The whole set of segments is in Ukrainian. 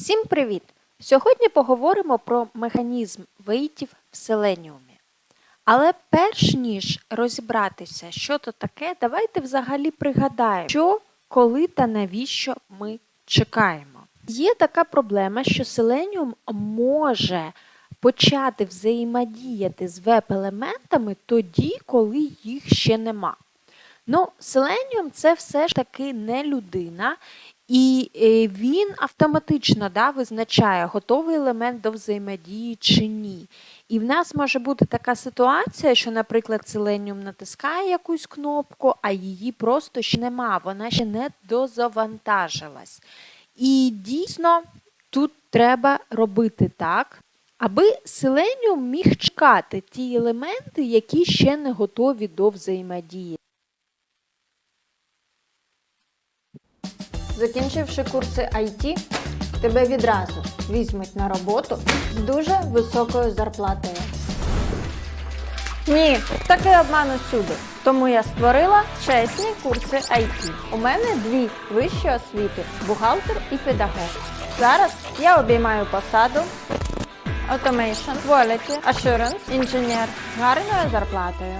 Всім привіт! Сьогодні поговоримо про механізм вейтів в селеніумі. Але перш ніж розібратися, що то таке, давайте взагалі пригадаємо, що, коли та навіщо ми чекаємо. Є така проблема, що селеніум може почати взаємодіяти з веб-елементами тоді, коли їх ще нема. Ну, селеніум це все ж таки не людина, і е, він автоматично да, визначає, готовий елемент до взаємодії чи ні. І в нас може бути така ситуація, що, наприклад, селеніум натискає якусь кнопку, а її просто ще нема, вона ще не дозавантажилась. І дійсно тут треба робити так, аби селеніум міг чекати ті елементи, які ще не готові до взаємодії. Закінчивши курси IT, тебе відразу візьмуть на роботу з дуже високою зарплатою. Ні, такий обман усюди. Тому я створила чесні курси IT. У мене дві вищі освіти бухгалтер і педагог. Зараз я обіймаю посаду Automation, Quality, Assurance, інженер з гарною зарплатою.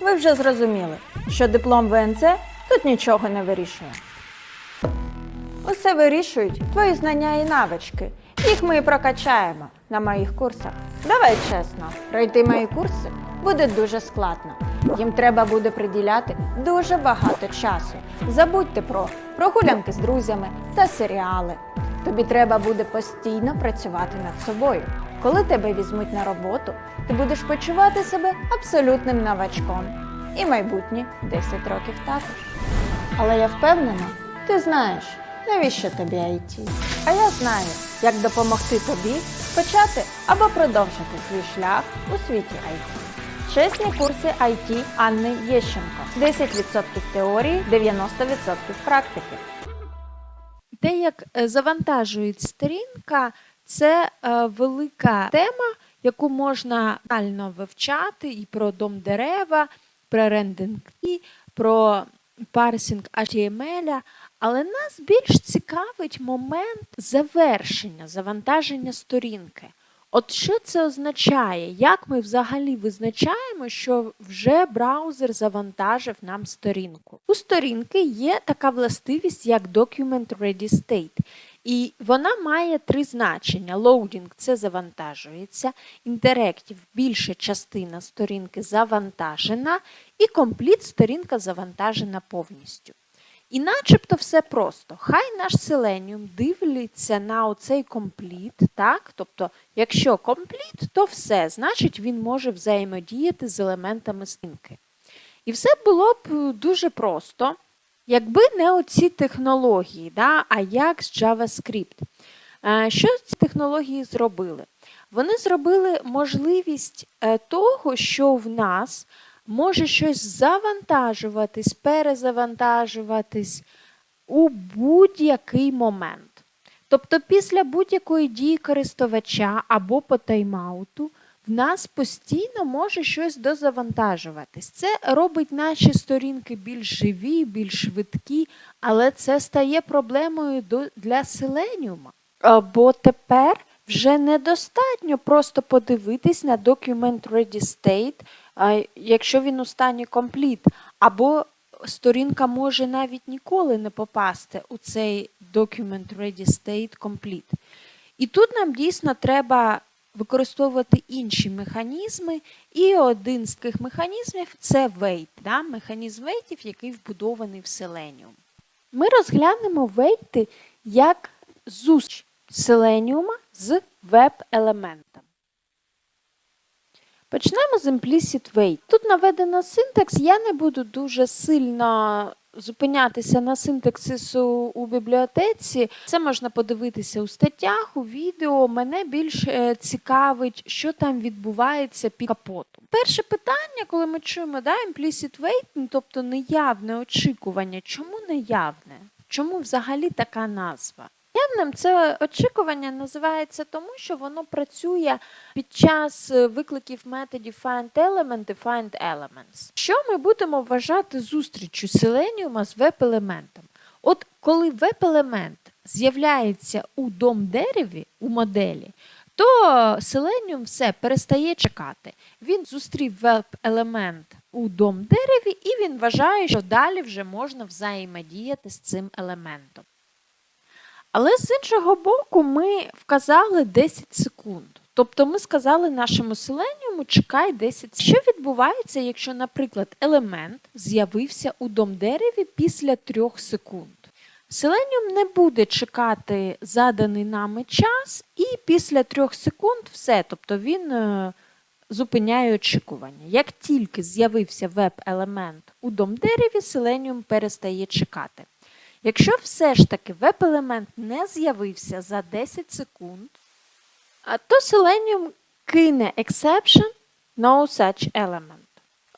Ви вже зрозуміли, що диплом ВНЦ тут нічого не вирішує. Усе вирішують твої знання і навички. Їх ми і прокачаємо на моїх курсах. Давай чесно, пройти мої курси буде дуже складно. Їм треба буде приділяти дуже багато часу. Забудьте про прогулянки з друзями та серіали. Тобі треба буде постійно працювати над собою. Коли тебе візьмуть на роботу, ти будеш почувати себе абсолютним новачком. І майбутні 10 років також. Але я впевнена, ти знаєш, навіщо тобі IT. А я знаю, як допомогти тобі почати або продовжити свій шлях у світі IT. Чесні курси IT Анни Єщенко. 10% теорії, 90% практики. Те, як е, завантажують сторінка, це е, велика тема, яку можна реально вивчати і про дом дерева, про рендинг, про парсінг HTML, але нас більш цікавить момент завершення, завантаження сторінки. От що це означає? Як ми взагалі визначаємо, що вже браузер завантажив нам сторінку? У сторінки є така властивість, як Document Ready State. І вона має три значення: Loading – це завантажується, Interactive – більша частина сторінки завантажена, і Complete – сторінка завантажена повністю. І начебто все просто. Хай наш Selenium дивиться на оцей компліт, так? Тобто, якщо компліт, то все, значить він може взаємодіяти з елементами сторінки. І все було б дуже просто, якби не оці технології, да? а як з JavaScript. Е, Що ці технології зробили? Вони зробили можливість е, того, що в нас може щось завантажуватись, перезавантажуватись у будь-який момент. Тобто після будь-якої дії користувача або по тайм-ауту в нас постійно може щось дозавантажуватись. Це робить наші сторінки більш живі, більш швидкі, але це стає проблемою для селеніума. Бо тепер вже недостатньо просто подивитись на Document Ready State, якщо він у стані компліт, або сторінка може навіть ніколи не попасти у цей Document Ready State Complete. І тут нам дійсно треба використовувати інші механізми, і один з таких механізмів це wait, да? механізм вейтів, який вбудований в Selenium. Ми розглянемо вейти як зустріч Selenium з веб-елементом. Почнемо з Implicit Wait. Тут наведено синтекс. Я не буду дуже сильно зупинятися на синтаксису у бібліотеці. Це можна подивитися у статтях, у відео. Мене більш е, цікавить, що там відбувається під капотом. Перше питання, коли ми чуємо да, Implicit Wait, ну, тобто неявне очікування. Чому неявне? Чому взагалі така назва? Явним це очікування називається тому, що воно працює під час е, викликів методів findElement і findElements. Що ми будемо вважати зустрічю селеніума з веб-елементом? От коли веб-елемент з'являється у дом-дереві у моделі, то Selenium все перестає чекати. Він зустрів веб-елемент у дом-дереві, і він вважає, що далі вже можна взаємодіяти з цим елементом. Але з іншого боку, ми вказали 10 секунд. Тобто ми сказали нашому селеніуму, чекай 10 секунд. Що відбувається, якщо, наприклад, елемент з'явився у дом-дереві після 3 секунд? Селеніум не буде чекати заданий нами час, і після 3 секунд все. Тобто він е, зупиняє очікування. Як тільки з'явився веб-елемент у дом-дереві, Selenium перестає чекати. Якщо все ж таки веб-елемент не з'явився за 10 секунд, то Selenium кине exception no such element.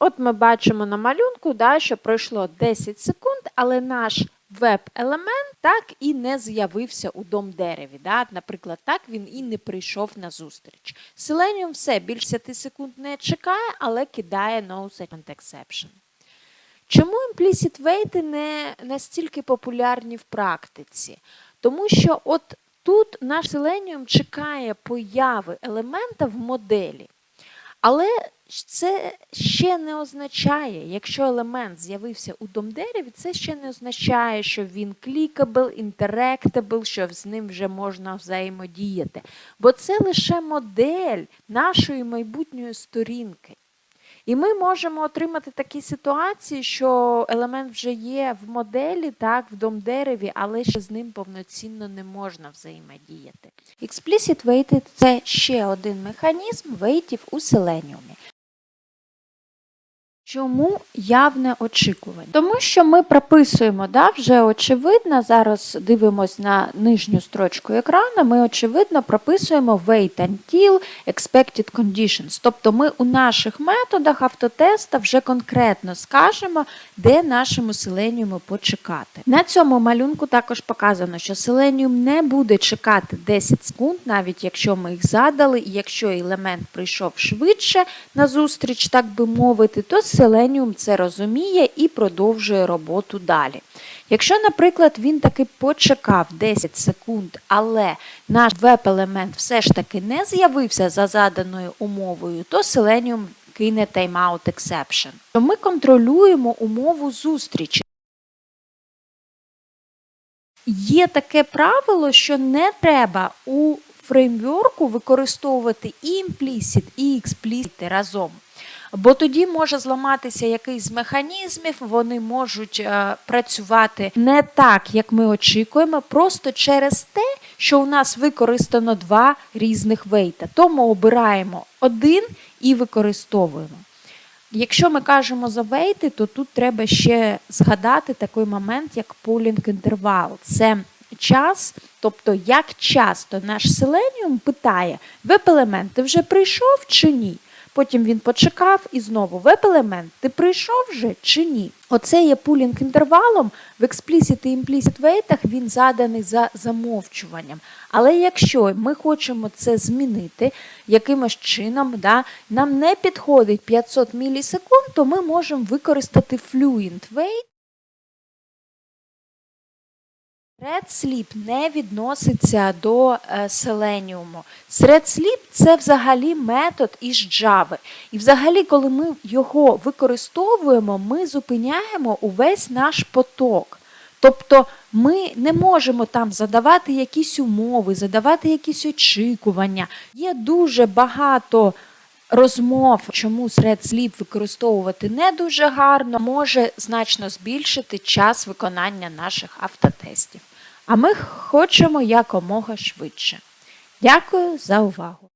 От ми бачимо на малюнку, да, що пройшло 10 секунд, але наш веб-елемент так і не з'явився у дом-дереві. Да? Наприклад, так він і не прийшов на зустріч. Selenium все більше 10 секунд не чекає, але кидає no such exception. Чому wait не настільки популярні в практиці? Тому що от тут наш Selenium чекає появи елемента в моделі. Але це ще не означає, якщо елемент з'явився у дом-дереві, це ще не означає, що він clickable, interactable, що з ним вже можна взаємодіяти. Бо це лише модель нашої майбутньої сторінки. І ми можемо отримати такі ситуації, що елемент вже є в моделі, так, в дом-дереві, але ще з ним повноцінно не можна взаємодіяти. Explicit weighted – це ще один механізм вейтів у Selenium. Чому явне очікування? Тому що ми прописуємо, да, вже очевидно, зараз дивимось на нижню строчку екрану, ми очевидно прописуємо wait until expected conditions. Тобто ми у наших методах автотеста вже конкретно скажемо, де нашому селеніуму почекати. На цьому малюнку також показано, що селеніум не буде чекати 10 секунд, навіть якщо ми їх задали, і якщо елемент прийшов швидше на зустріч, так би мовити, то Selenium це розуміє і продовжує роботу далі. Якщо, наприклад, він таки почекав 10 секунд, але наш веб-елемент все ж таки не з'явився за заданою умовою, то Selenium кине timeout exception. То ми контролюємо умову зустрічі. Є таке правило, що не треба у фреймворку використовувати і implicit, і explicit разом. Бо тоді може зламатися якийсь з механізмів, вони можуть е, працювати не так, як ми очікуємо, просто через те, що у нас використано два різних вейта. Тому обираємо один і використовуємо. Якщо ми кажемо за вейти, то тут треба ще згадати такий момент, як pooling інтервал. Це час, тобто як часто наш Selenium питає, веб-елемент, ти вже прийшов чи ні? Потім він почекав і знову веб-елемент, ти прийшов вже чи ні? Оце є пулінг інтервалом. В експлісіт і імплісіт вейтах він заданий за замовчуванням. Але якщо ми хочемо це змінити якимось чином, да, нам не підходить 500 мілісекунд, то ми можемо використати fluent wait. Thread Sleep не відноситься до. Thread Sleep – це взагалі метод із Java. І взагалі, коли ми його використовуємо, ми зупиняємо увесь наш поток. Тобто ми не можемо там задавати якісь умови, задавати якісь очікування. Є дуже багато розмов, чому Thread Sleep використовувати не дуже гарно, може значно збільшити час виконання наших автотестів. А ми хочемо якомога швидше. Дякую за увагу!